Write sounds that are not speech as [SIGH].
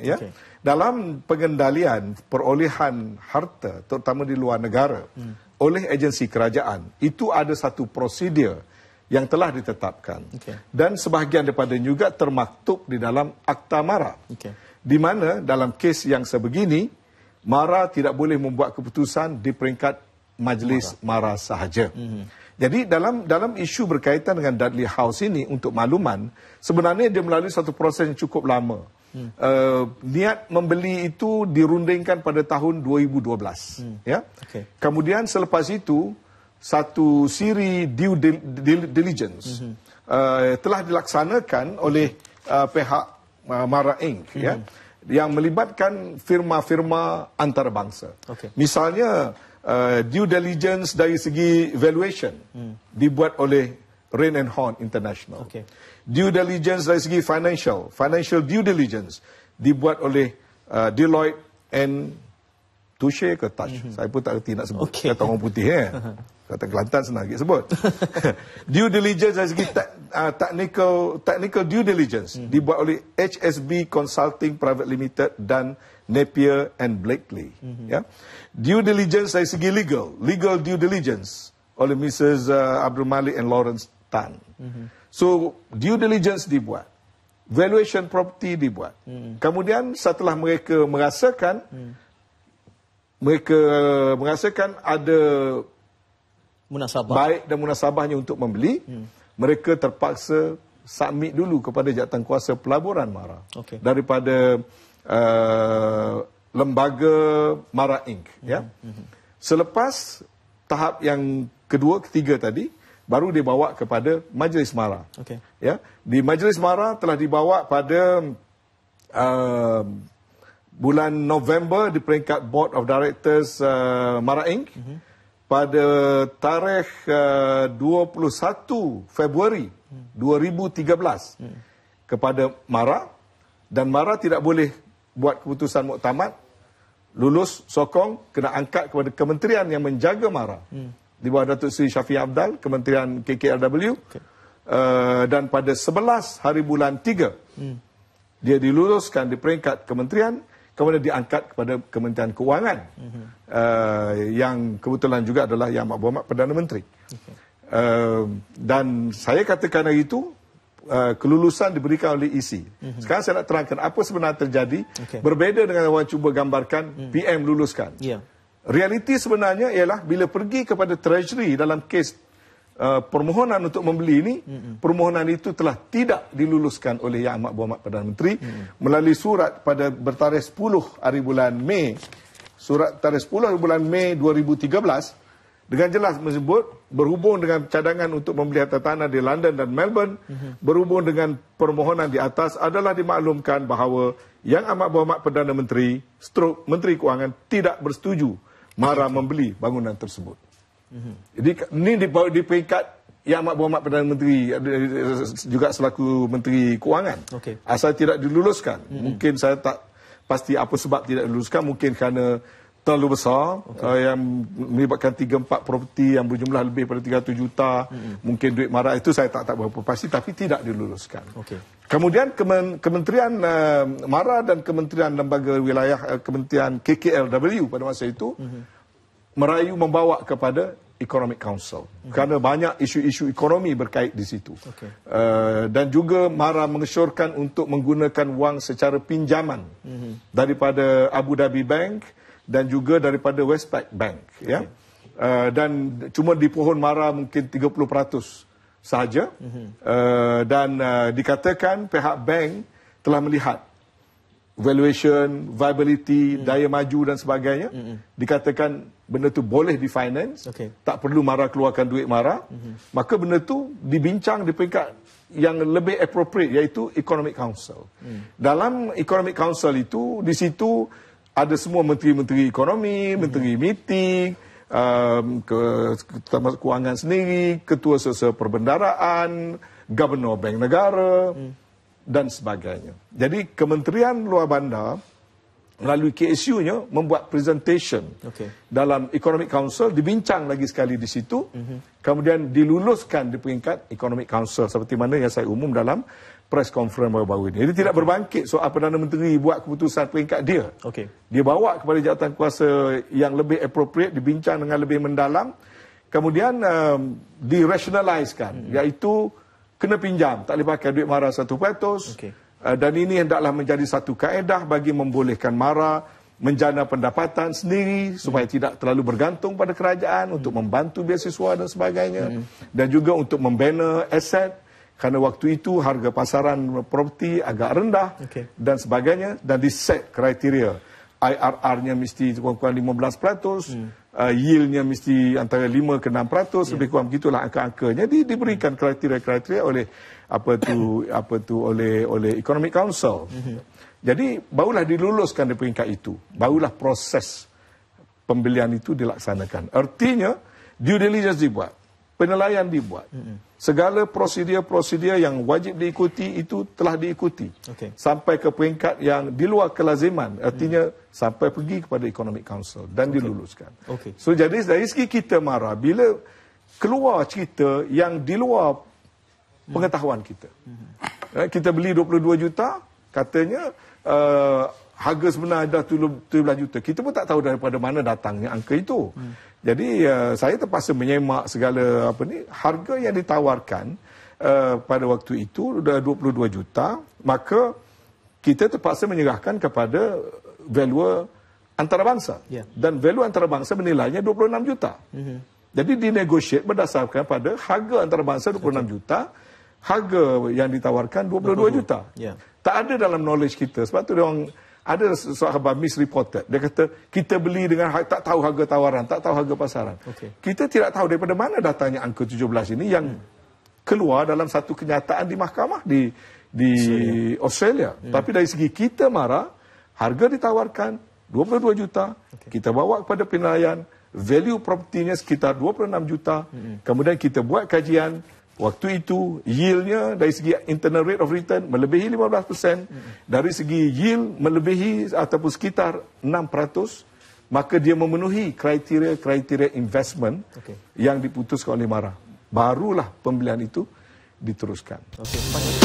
ya. Okay. Dalam pengendalian perolehan harta terutama di luar negara hmm. oleh agensi kerajaan itu ada satu prosedur yang telah ditetapkan. Okay. Dan sebahagian daripada juga termaktub di dalam Akta Mara. Okay. Di mana dalam kes yang sebegini Mara tidak boleh membuat keputusan di peringkat majlis Mara, sahaja. Hmm. Jadi dalam dalam isu berkaitan dengan Dudley House ini untuk makluman sebenarnya dia melalui satu proses yang cukup lama. Hmm. Uh, niat membeli itu dirundingkan pada tahun 2012 hmm. ya okay. kemudian selepas itu satu siri due diligence hmm. uh, telah dilaksanakan oleh uh, pihak uh, Mara Inc hmm. ya yang melibatkan firma-firma antarabangsa okay. misalnya uh, due diligence dari segi valuation hmm. dibuat oleh Rain and Horn International. Okay. Due diligence dari segi financial, financial due diligence dibuat oleh uh, Deloitte and Touche ke Touch. Mm-hmm. Saya pun tak reti nak sebut. Okay. Kata orang putih. Eh? [LAUGHS] Kata Kelantan senang lagi sebut. [LAUGHS] due diligence dari segi te- uh, technical, technical due diligence mm-hmm. dibuat oleh HSB Consulting Private Limited dan Napier and Blakely. Mm-hmm. Ya? Due diligence dari segi legal, legal due diligence oleh Mrs. Uh, Abdul Malik and Lawrence Tan. Mm-hmm. So due diligence dibuat, valuation property dibuat. Mm-hmm. Kemudian setelah mereka merasakan, mm. mereka merasakan ada munasabah baik dan munasabahnya untuk membeli, mm. mereka terpaksa submit dulu kepada jawatan kuasa pelaburan Mara okay. daripada uh, lembaga Mara Inc. Ya. Selepas tahap yang kedua, ketiga tadi, baru dibawa kepada Majlis Mara. Okay. Ya, di Majlis Mara telah dibawa pada uh, bulan November di peringkat Board of Directors uh, Mara Inc. Mm-hmm. pada tarikh uh, 21 Februari mm. 2013 mm. kepada Mara dan Mara tidak boleh buat keputusan muktamad lulus sokong kena angkat kepada kementerian yang menjaga Mara. Mm di bawah Datuk Seri Syafiq Abdal, Kementerian KKRW. Okay. Uh, dan pada 11 hari bulan 3, hmm. dia diluluskan di peringkat kementerian, kemudian diangkat kepada Kementerian Kewangan. Hmm. Uh, yang kebetulan juga adalah Yang Amat Berhormat Perdana Menteri. Okay. Uh, dan saya katakan hari itu, uh, kelulusan diberikan oleh EC. Hmm. Sekarang saya nak terangkan apa sebenarnya terjadi. Okay. Berbeza dengan orang cuba gambarkan hmm. PM luluskan. Yeah. Realiti sebenarnya ialah bila pergi kepada treasury dalam kes uh, permohonan untuk membeli ini, mm-hmm. permohonan itu telah tidak diluluskan oleh Yang Amat Berhormat Perdana Menteri mm-hmm. melalui surat pada bertarikh 10 hari bulan Mei, surat tarikh 10 hari bulan Mei 2013 dengan jelas menyebut berhubung dengan cadangan untuk membeli harta tanah di London dan Melbourne, mm-hmm. berhubung dengan permohonan di atas adalah dimaklumkan bahawa Yang Amat Berhormat Perdana Menteri, stroke Menteri Kewangan tidak bersetuju marah membeli bangunan tersebut. Mm-hmm. Jadi ini di, di peringkat yang Amat Berhormat Perdana Menteri juga selaku Menteri Kewangan. Okay. Asal tidak diluluskan. Mm-hmm. Mungkin saya tak pasti apa sebab tidak diluluskan. Mungkin kerana terlalu besar okay. uh, yang melibatkan 3-4 properti yang berjumlah lebih daripada 300 juta. Mm-hmm. Mungkin duit marah itu saya tak tak berapa pasti tapi tidak diluluskan. Okay. Kemudian Kementerian uh, Mara dan Kementerian Lembaga Wilayah uh, Kementerian KKLW pada masa itu mm-hmm. merayu membawa kepada Economic Council mm-hmm. kerana banyak isu-isu ekonomi berkait di situ. Okay. Uh, dan juga Mara mengesyorkan untuk menggunakan wang secara pinjaman mm-hmm. daripada Abu Dhabi Bank dan juga daripada Westpac Bank okay. ya. Uh, dan cuma di pohon Mara mungkin 30% sahaja mm-hmm. uh, dan uh, dikatakan pihak bank telah melihat valuation, viability, mm-hmm. daya maju dan sebagainya. Mm-hmm. Dikatakan benda tu boleh difinance, okay. tak perlu marah keluarkan duit marah. Mm-hmm. Maka benda tu dibincang di peringkat yang lebih appropriate iaitu Economic Council. Mm. Dalam Economic Council itu di situ ada semua menteri-menteri ekonomi, mm-hmm. menteri meeting, um, ke Ketua Kewangan sendiri, Ketua Sosial Perbendaraan, Gubernur Bank Negara hmm. dan sebagainya. Jadi Kementerian Luar Bandar melalui KSU-nya membuat presentation okay. dalam Economic Council dibincang lagi sekali di situ mm-hmm. kemudian diluluskan di peringkat Economic Council seperti mana yang saya umum dalam press conference baru-baru ini. Jadi tidak okay. berbangkit soal Perdana Menteri buat keputusan peringkat dia. Okay. Dia bawa kepada jawatan kuasa yang lebih appropriate, dibincang dengan lebih mendalam, kemudian um, dirationalizekan, hmm. iaitu kena pinjam, tak boleh pakai duit mara 1%. Okay. Uh, dan ini hendaklah menjadi satu kaedah bagi membolehkan mara menjana pendapatan sendiri supaya hmm. tidak terlalu bergantung pada kerajaan untuk membantu beasiswa dan sebagainya hmm. dan juga untuk membina aset kerana waktu itu harga pasaran properti agak rendah okay. dan sebagainya dan di set kriteria IRR-nya mesti kurang-kurang 15%, hmm. Uh, yield-nya mesti antara 5 ke 6%, yeah. lebih kurang begitulah angka-angkanya di, diberikan kriteria-kriteria oleh apa tu [COUGHS] apa tu oleh oleh Economic Council. Mm-hmm. Jadi barulah diluluskan di peringkat itu. Barulah proses pembelian itu dilaksanakan. Artinya due diligence dibuat penilaian dibuat. Mm-hmm. Segala prosedur-prosedur yang wajib diikuti itu telah diikuti. Okay. Sampai ke peringkat yang di luar kelaziman. Artinya mm. sampai pergi kepada Economic Council dan okay. diluluskan. Okay. So jadi dari segi kita marah bila keluar cerita yang di luar mm. pengetahuan kita. Mm-hmm. Kita beli 22 juta, katanya uh, harga sebenar dah 17 juta. Kita pun tak tahu daripada mana datangnya angka itu. Hmm. Jadi uh, saya terpaksa menyemak segala apa ni harga yang ditawarkan uh, pada waktu itu sudah 22 juta, maka kita terpaksa menyerahkan kepada value antarabangsa. Yeah. Dan value antarabangsa menilainya 26 juta. Mm-hmm. Jadi dinegosiat berdasarkan pada harga antarabangsa 26 okay. juta, harga yang ditawarkan 22 20. juta. Yeah. Tak ada dalam knowledge kita. Sebab tu dia orang ada sahabat misreported. Dia kata, kita beli dengan tak tahu harga tawaran, tak tahu harga pasaran. Okay. Kita tidak tahu daripada mana datangnya angka 17 ini yang hmm. keluar dalam satu kenyataan di mahkamah di di Australia. Australia. Hmm. Tapi dari segi kita marah, harga ditawarkan 22 juta, okay. kita bawa kepada penilaian, value propertinya sekitar 26 juta, hmm. kemudian kita buat kajian, Waktu itu yieldnya dari segi internal rate of return melebihi 15%, dari segi yield melebihi ataupun sekitar 6%, maka dia memenuhi kriteria-kriteria investment okay. yang diputuskan oleh MARA. Barulah pembelian itu diteruskan. Okay.